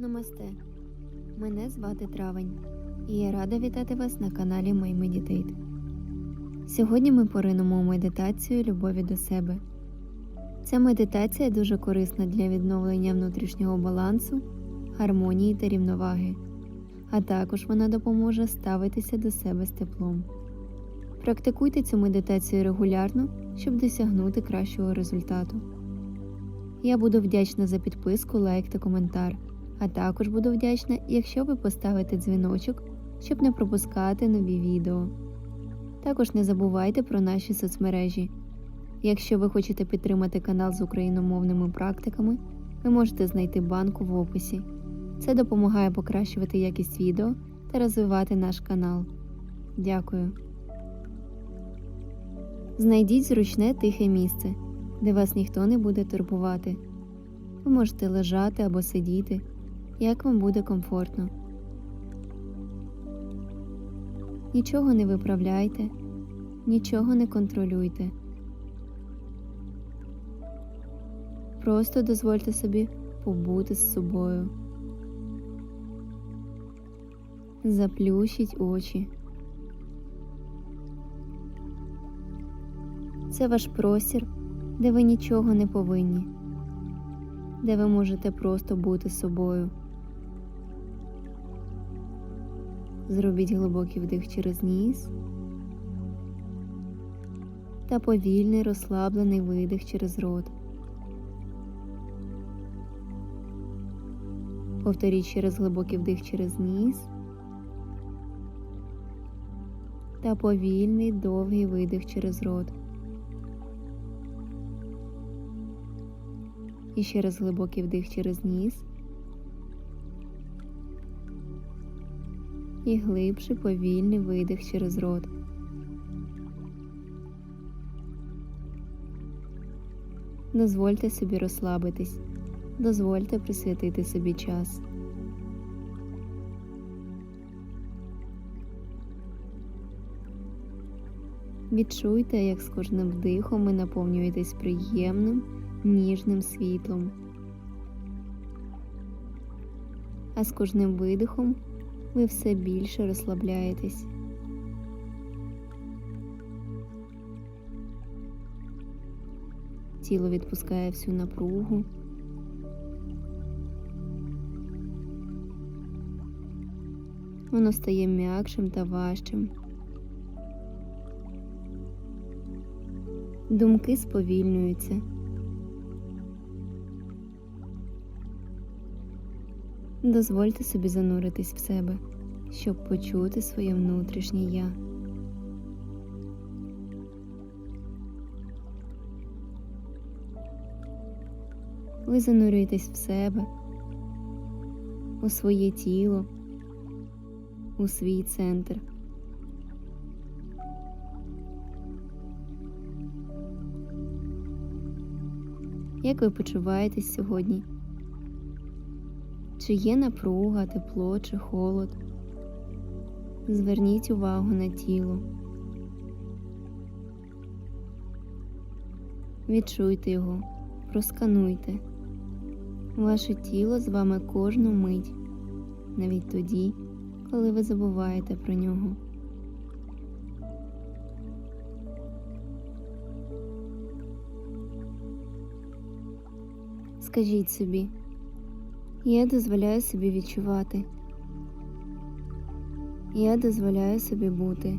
Намасте. Мене звати Травень, і я рада вітати вас на каналі May Meditate. Сьогодні ми поринемо у медитацію любові до себе. Ця медитація дуже корисна для відновлення внутрішнього балансу, гармонії та рівноваги, а також вона допоможе ставитися до себе з теплом. Практикуйте цю медитацію регулярно, щоб досягнути кращого результату. Я буду вдячна за підписку, лайк та коментар. А також буду вдячна, якщо ви поставите дзвіночок, щоб не пропускати нові відео. Також не забувайте про наші соцмережі. Якщо ви хочете підтримати канал з україномовними практиками, ви можете знайти банку в описі. Це допомагає покращувати якість відео та розвивати наш канал. Дякую. Знайдіть зручне тихе місце, де вас ніхто не буде турбувати. Ви можете лежати або сидіти, як вам буде комфортно. Нічого не виправляйте, нічого не контролюйте. Просто дозвольте собі побути з собою. Заплющіть очі. Це ваш простір, де ви нічого не повинні, де ви можете просто бути собою. Зробіть глибокий вдих через ніс та повільний розслаблений видих через рот. Повторіть через глибокий вдих через ніс та повільний довгий видих через рот. І ще раз глибокий вдих через ніс. І глибший повільний видих через рот. Дозвольте собі розслабитись, дозвольте присвятити собі час. Відчуйте, як з кожним вдихом ви наповнюєтесь приємним, ніжним світлом. А з кожним видихом ви все більше розслабляєтесь. Тіло відпускає всю напругу. Воно стає м'якшим та важчим. Думки сповільнюються. Дозвольте собі зануритись в себе, щоб почути своє внутрішнє я. Ви занурюєтесь в себе, у своє тіло, у свій центр. Як ви почуваєтесь сьогодні? Чи є напруга, тепло чи холод? Зверніть увагу на тіло. Відчуйте його, проскануйте. Ваше тіло з вами кожну мить, навіть тоді, коли ви забуваєте про нього. Скажіть собі, я дозволяю собі відчувати. Я дозволяю собі бути.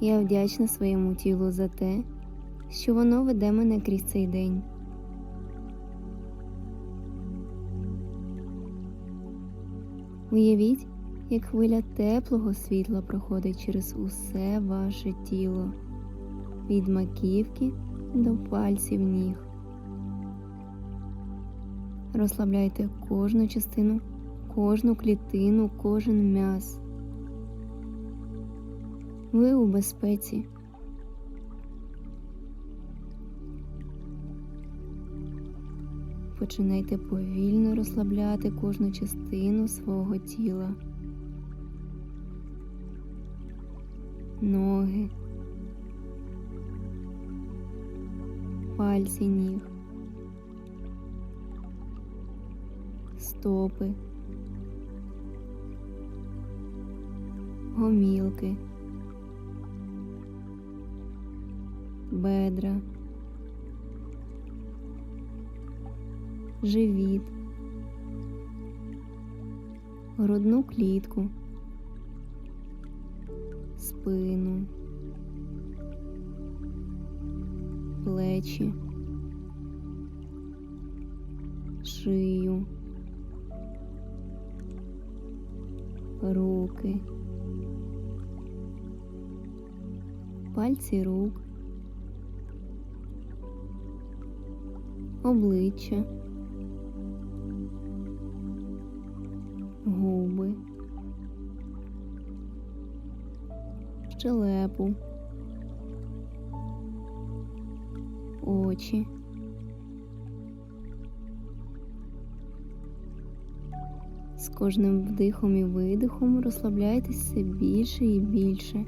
Я вдячна своєму тілу за те, що воно веде мене крізь цей день. Уявіть, як хвиля теплого світла проходить через усе ваше тіло від маківки до пальців ніг. Розслабляйте кожну частину, кожну клітину, кожен м'яз. Ви у безпеці. Починайте повільно розслабляти кожну частину свого тіла. Ноги, пальці ніг. Стопи, гомілки, бедра, живіт, грудну клітку, спину, плечі, шию, руки, пальці рук, обличчя, губи, щелепу, очі. Кожним вдихом і видихом розслабляйтесь все більше і більше.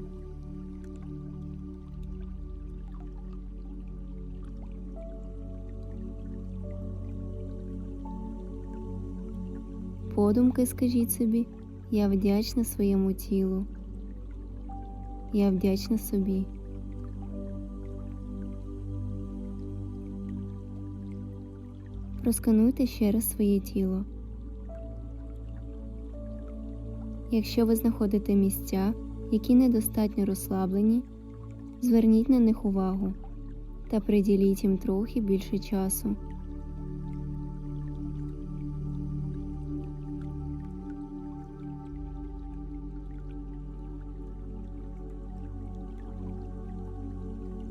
Подумки скажіть собі, я вдячна своєму тілу. Я вдячна собі. Проскануйте ще раз своє тіло. Якщо ви знаходите місця, які недостатньо розслаблені, зверніть на них увагу та приділіть їм трохи більше часу.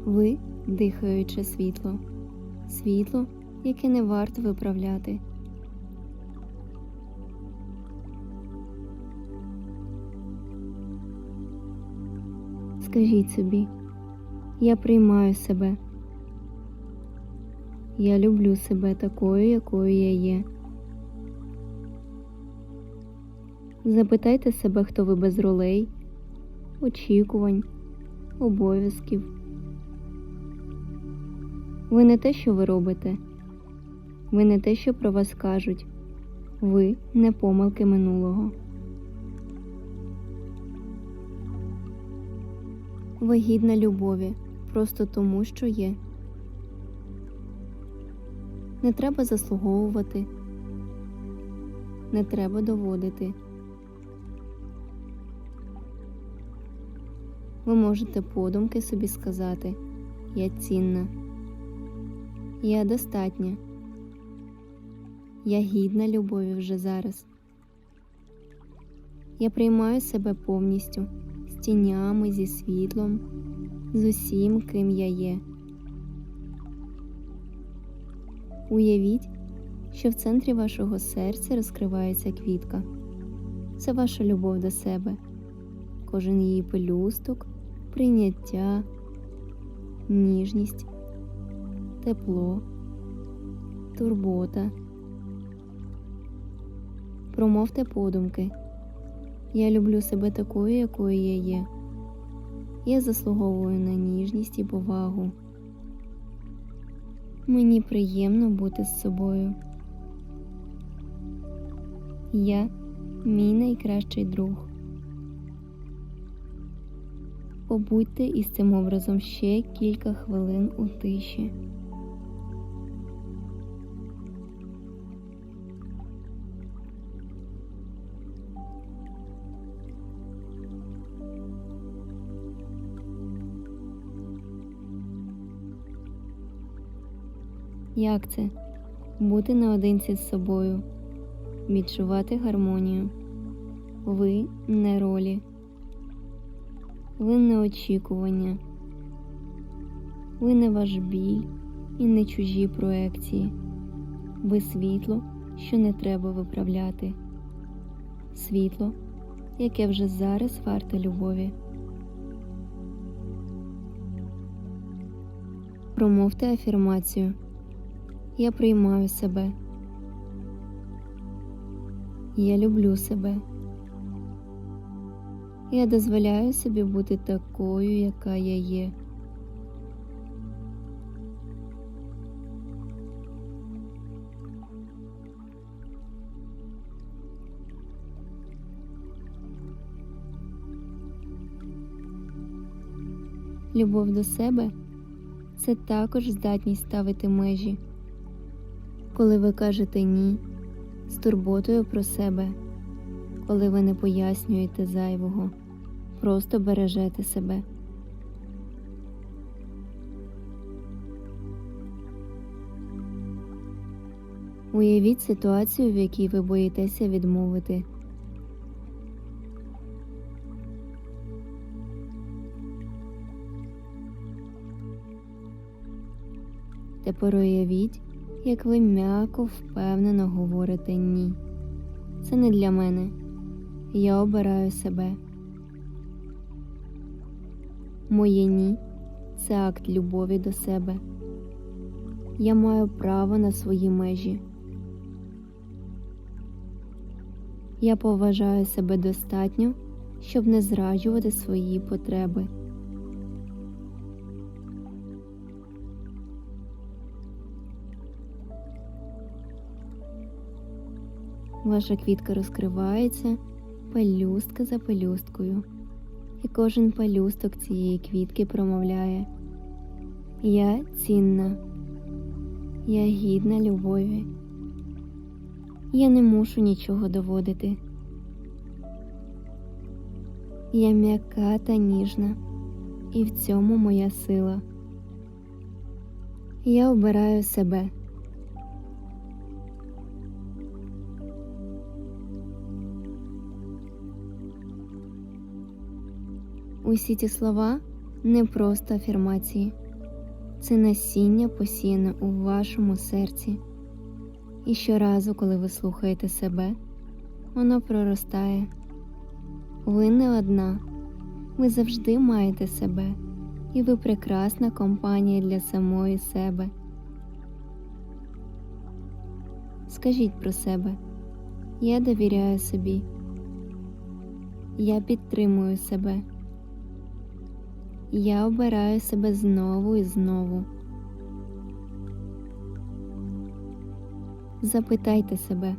Ви дихаюче світло, світло, яке не варто виправляти. Скажіть собі, я приймаю себе. Я люблю себе такою, якою я є. Запитайте себе, хто ви без ролей, очікувань, обов'язків. Ви не те, що ви робите, ви не те, що про вас кажуть, ви не помилки минулого. Ви гідна любові просто тому, що є. Не треба заслуговувати, не треба доводити. Ви можете подумки собі сказати Я цінна, я достатня, я гідна любові вже зараз. Я приймаю себе повністю тінями, зі світлом, з усім, ким я є. Уявіть, що в центрі вашого серця розкривається квітка. Це ваша любов до себе, кожен її пелюсток, прийняття, ніжність, тепло, турбота. Промовте подумки. Я люблю себе такою, якою я є. Я заслуговую на ніжність і повагу. Мені приємно бути з собою. Я мій найкращий друг. Побудьте із цим образом ще кілька хвилин у тиші. Як це бути наодинці з собою, відчувати гармонію? Ви не ролі, ви не очікування, ви не ваш біль і не чужі проекції, ви світло, що не треба виправляти, світло, яке вже зараз варте любові. Промовте афірмацію. Я приймаю себе. Я люблю себе. Я дозволяю собі бути такою, яка я є. Любов до себе це також здатність ставити межі. Коли ви кажете ні з турботою про себе, коли ви не пояснюєте зайвого, просто бережете себе. Уявіть ситуацію, в якій ви боїтеся відмовити. Тепер уявіть, як ви м'яко впевнено говорите ні. Це не для мене. Я обираю себе. Моє ні це акт любові до себе. Я маю право на свої межі. Я поважаю себе достатньо, щоб не зраджувати свої потреби. Ваша квітка розкривається пелюстка за пелюсткою, і кожен пелюсток цієї квітки промовляє Я цінна, я гідна любові. Я не мушу нічого доводити. Я м'яка та ніжна, і в цьому моя сила. Я обираю себе. Усі ці слова не просто афірмації, це насіння посіяне у вашому серці. І щоразу, коли ви слухаєте себе, воно проростає. Ви не одна, ви завжди маєте себе, і ви прекрасна компанія для самої себе. Скажіть про себе, я довіряю собі, я підтримую себе. Я обираю себе знову і знову. Запитайте себе,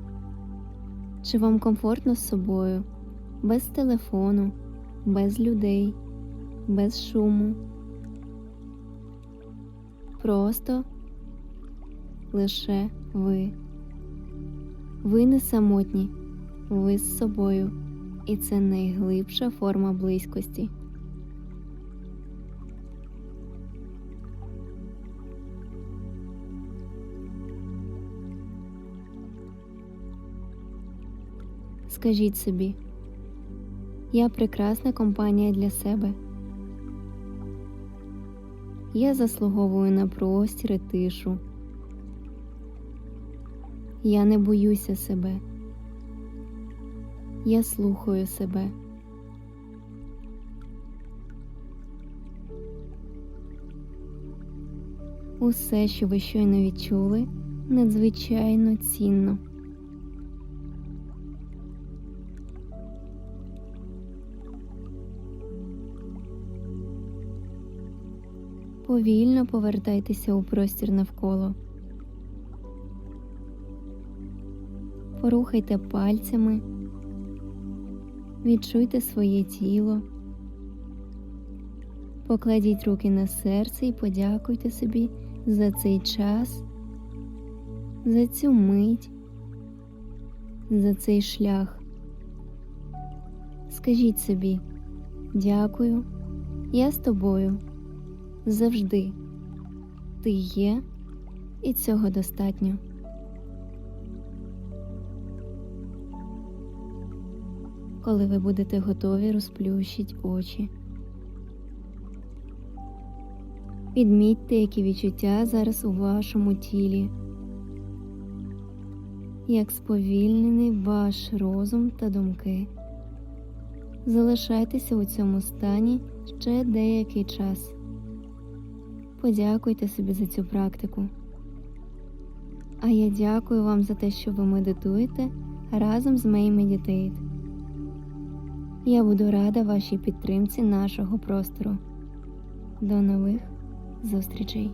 чи вам комфортно з собою, без телефону, без людей, без шуму. Просто лише ви. Ви не самотні, ви з собою, і це найглибша форма близькості. Скажіть собі, я прекрасна компанія для себе. Я заслуговую на простір і тишу. Я не боюся себе. Я слухаю себе. Усе, що ви щойно відчули, надзвичайно цінно. Повільно повертайтеся у простір навколо. Порухайте пальцями, відчуйте своє тіло, покладіть руки на серце і подякуйте собі за цей час, за цю мить, за цей шлях. Скажіть собі, дякую, я з тобою завжди ти є, і цього достатньо. Коли ви будете готові, розплющіть очі. Відмітьте, які відчуття зараз у вашому тілі, як сповільнений ваш розум та думки. Залишайтеся у цьому стані ще деякий час. Подякуйте собі за цю практику. А я дякую вам за те, що ви медитуєте разом з May Meditate. Я буду рада вашій підтримці нашого простору. До нових зустрічей!